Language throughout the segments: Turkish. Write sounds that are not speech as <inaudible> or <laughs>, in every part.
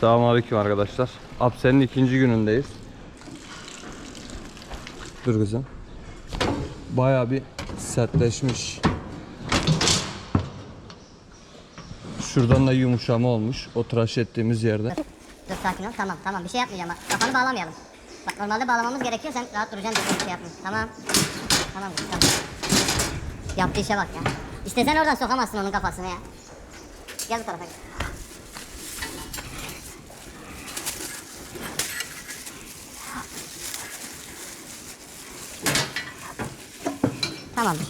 Selamünaleyküm arkadaşlar. Apse'nin ikinci günündeyiz. Dur kızım. Baya bir sertleşmiş. Şuradan da yumuşama olmuş. O tıraş ettiğimiz yerde. Dur sakin ol. Tamam tamam bir şey yapmayacağım. Kafanı bağlamayalım. Bak normalde bağlamamız gerekiyor. Sen rahat duracaksın bir şey yapmayayım. Tamam. Tamam kızım, tamam. Yaptığı işe bak ya. İşte sen oradan sokamazsın onun kafasını ya. Gel bu tarafa gel. Tamamdır.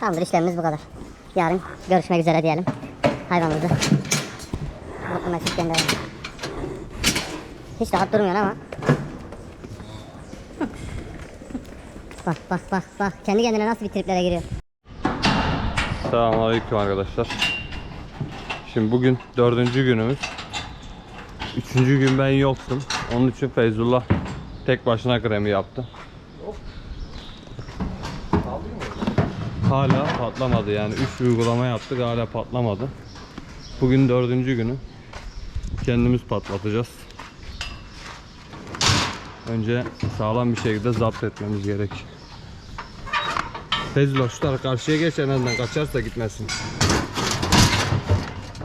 Tamamdır işlemimiz bu kadar. Yarın görüşmek üzere diyelim. Hayvanımızı mesut gönderelim. Hiç rahat durmuyor ama. bak bak bak bak. Kendi kendine nasıl bir triplere giriyor. Selamünaleyküm arkadaşlar. Şimdi bugün dördüncü günümüz. Üçüncü gün ben yoktum. Onun için Feyzullah tek başına kremi yaptı. Hala patlamadı yani. Üç uygulama yaptık hala patlamadı. Bugün dördüncü günü. Kendimiz patlatacağız. Önce sağlam bir şekilde zapt etmemiz gerek. Şu tarafa karşıya geç en kaçarsa gitmesin.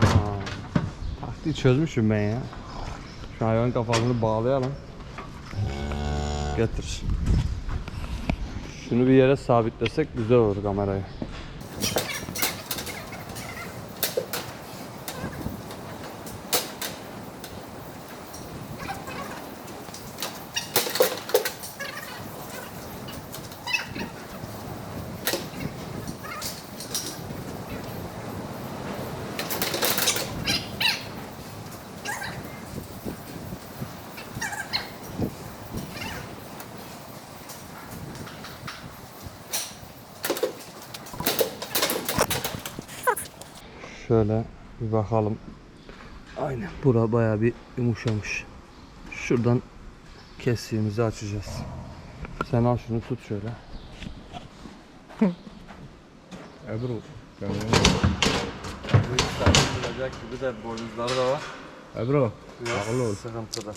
Aa, Taktiği çözmüşüm ben ya. Şu hayvan kafasını bağlayalım. Getir. Şunu bir yere sabitlesek güzel olur kamerayı. Şöyle bir bakalım. Aynen. Bura bayağı bir yumuşamış. Şuradan kestiğimizi açacağız. Sen al şunu tut şöyle. <laughs> Ebru. Bu istenilmeyecek gibi de boynuzları da var. Ebru. Biraz Akıllı ol. sıkıntıda.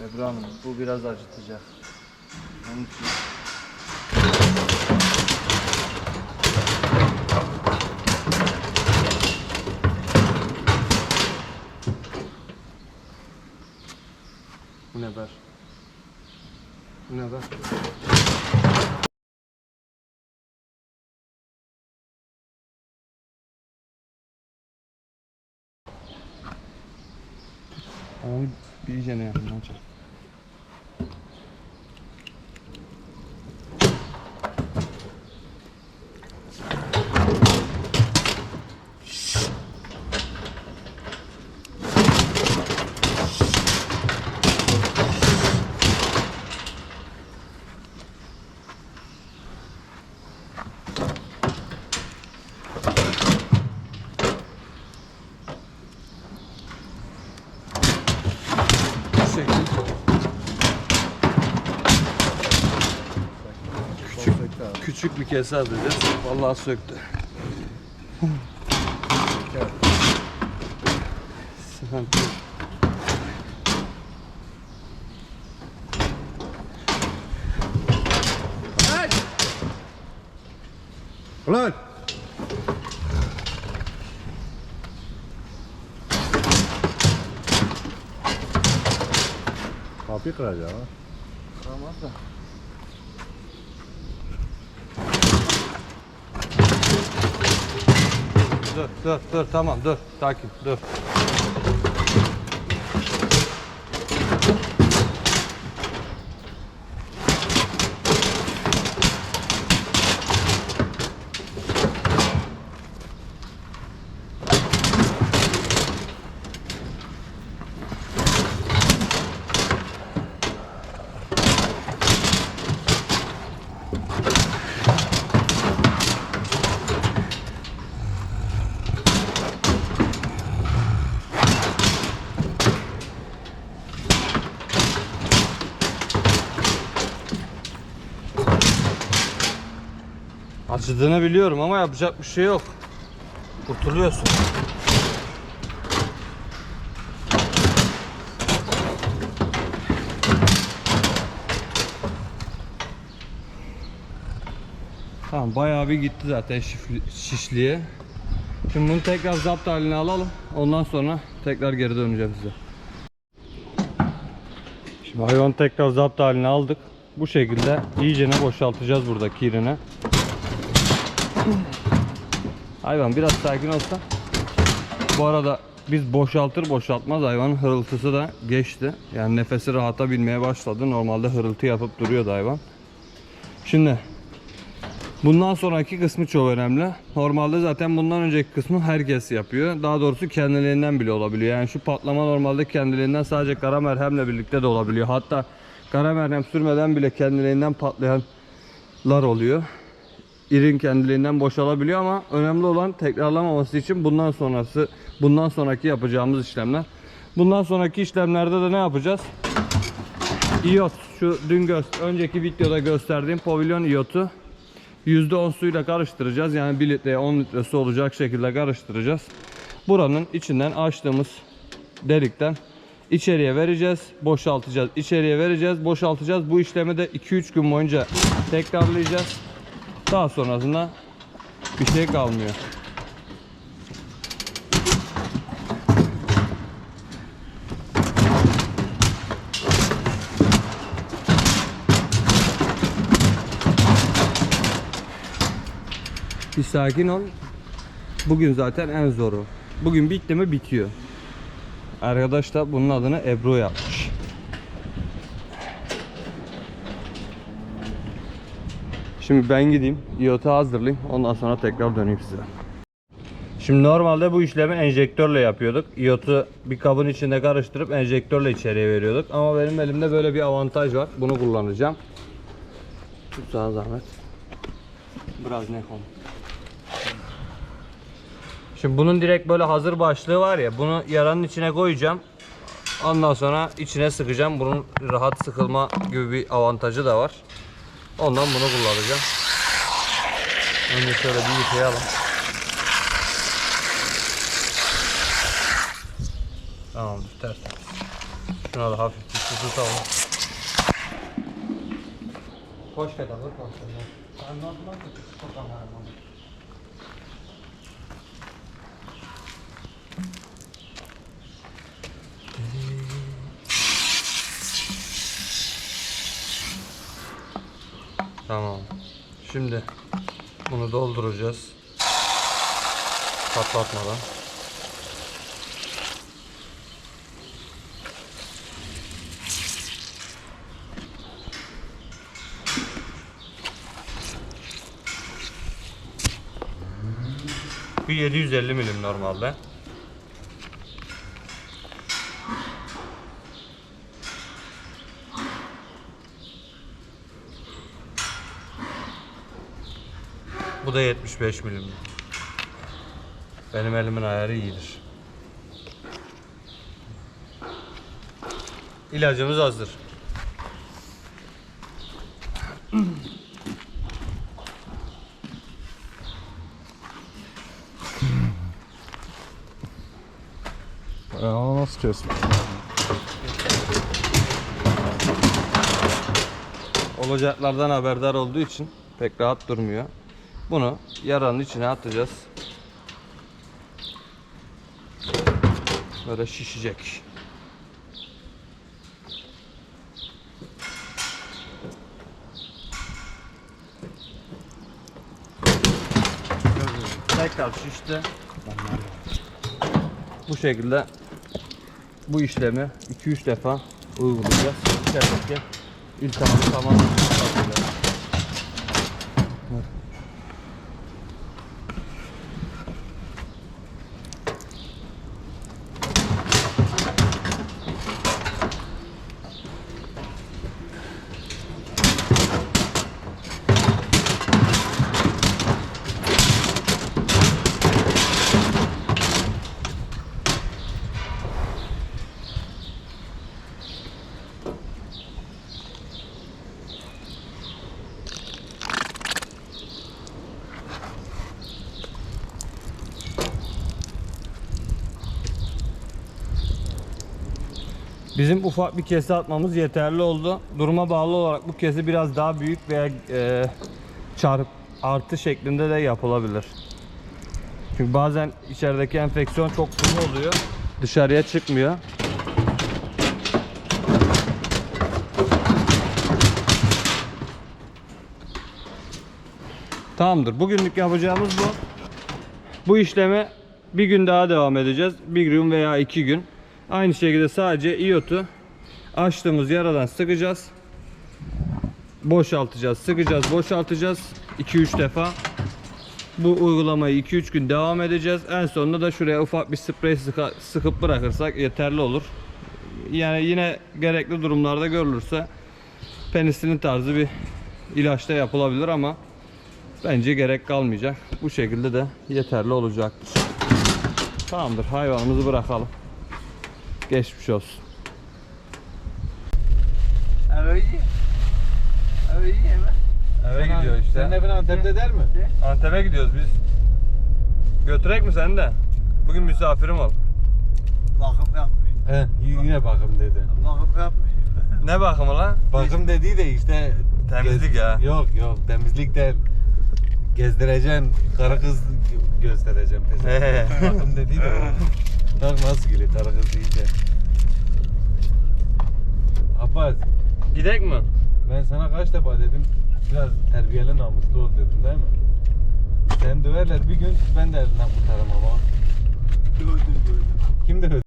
Ebru Hanım bu biraz acıtacak. Onun için Bu ne ber? Bu ne ber? Ama bir iyice ne yapayım hocam? Bu Küçük, küçük bir kese atacağız. Vallahi söktü. Sıkıntı yok. Ulan! Kapıyı kıracak ha. Kıramaz da. Dur dur dur tamam dur sakin dur. Acıdığını biliyorum ama yapacak bir şey yok. Kurtuluyorsun. Tamam bayağı bir gitti zaten şişliğe. Şimdi bunu tekrar zapt haline alalım. Ondan sonra tekrar geri döneceğim size. Şimdi hayvanı tekrar zapt haline aldık. Bu şekilde iyicene boşaltacağız burada kirini. Hayvan biraz sakin olsa. Bu arada biz boşaltır boşaltmaz hayvanın hırıltısı da geçti. Yani nefesi rahata binmeye başladı. Normalde hırıltı yapıp duruyordu hayvan. Şimdi bundan sonraki kısmı çok önemli. Normalde zaten bundan önceki kısmı herkes yapıyor. Daha doğrusu kendiliğinden bile olabiliyor. Yani şu patlama normalde kendiliğinden sadece kara merhemle birlikte de olabiliyor. Hatta kara merhem sürmeden bile kendiliğinden patlayanlar oluyor irin kendiliğinden boşalabiliyor ama önemli olan tekrarlamaması için bundan sonrası bundan sonraki yapacağımız işlemler. Bundan sonraki işlemlerde de ne yapacağız? İyot şu dün önceki videoda gösterdiğim pavilyon iyotu %10 suyla karıştıracağız. Yani 1 litreye 10 litre su olacak şekilde karıştıracağız. Buranın içinden açtığımız delikten içeriye vereceğiz, boşaltacağız. İçeriye vereceğiz, boşaltacağız. Bu işlemi de 2-3 gün boyunca tekrarlayacağız. Daha sonrasında bir şey kalmıyor. Bir sakin ol. Bugün zaten en zoru. Bugün bitti mi bitiyor. Arkadaş da bunun adını Ebru yapmış. Şimdi ben gideyim, iyotu hazırlayayım. Ondan sonra tekrar döneyim size. Şimdi normalde bu işlemi enjektörle yapıyorduk. İyotu bir kabın içinde karıştırıp enjektörle içeriye veriyorduk. Ama benim elimde böyle bir avantaj var. Bunu kullanacağım. Sana zahmet. Biraz ne konu. Şimdi bunun direkt böyle hazır başlığı var ya. Bunu yaranın içine koyacağım. Ondan sonra içine sıkacağım. Bunun rahat sıkılma gibi bir avantajı da var. Ondan bunu kullanacağım. Önce şöyle bir yıkayalım. Tamamdır tertemiz. Şuna da hafif bir su tutalım. Koş kadar koş. Sen nasıl nasıl tutamam. Tamam. Şimdi bunu dolduracağız. Patlatmadan. Bu 750 milim normalde. Bu da 75 milim. Benim elimin ayarı iyidir. İlacımız hazır. Ya nasıl kesmiş? Olacaklardan haberdar olduğu için pek rahat durmuyor. Bunu yaranın içine atacağız. Böyle şişecek. Tekrar şişti. Bu şekilde bu işlemi 2-3 defa uygulayacağız. İçerideki iltihamı tamamen Bizim ufak bir kese atmamız yeterli oldu. Duruma bağlı olarak bu kesi biraz daha büyük veya e, çarp artı şeklinde de yapılabilir. Çünkü bazen içerideki enfeksiyon çok sulu oluyor. Dışarıya çıkmıyor. Tamamdır. Bugünlük yapacağımız bu. Bu işleme bir gün daha devam edeceğiz. Bir gün veya iki gün. Aynı şekilde sadece iyotu açtığımız yaradan sıkacağız. Boşaltacağız, sıkacağız, boşaltacağız. 2-3 defa. Bu uygulamayı 2-3 gün devam edeceğiz. En sonunda da şuraya ufak bir sprey sıkıp bırakırsak yeterli olur. Yani yine gerekli durumlarda görülürse penisilin tarzı bir ilaçta yapılabilir ama bence gerek kalmayacak. Bu şekilde de yeterli olacaktır. Tamamdır. Hayvanımızı bırakalım. Geçmiş olsun. Evet. Evet hemen. Eve gidiyor işte. Senin evin Antep'te der mi? Antep'e gidiyoruz biz. Götürek mi sen de? Bugün misafirim ol. Bakım yapmıyor. He, yine bakım dedi. Bakım yapmıyor. <laughs> Ne bakımı lan? Bakım dediği de işte Temizlik ya. Yok yok temizlik değil. Gezdireceksin, karı kız peşine. bakım dediği de o. <laughs> Bak nasıl gülüyor karı kız deyince. Abbas Gidek mi? ben sana kaç defa dedim biraz terbiyeli namuslu ol dedim değil mi? Sen döverler bir gün ben de elinden kurtarım ama. Gördüm gördüm. Kim dövdü?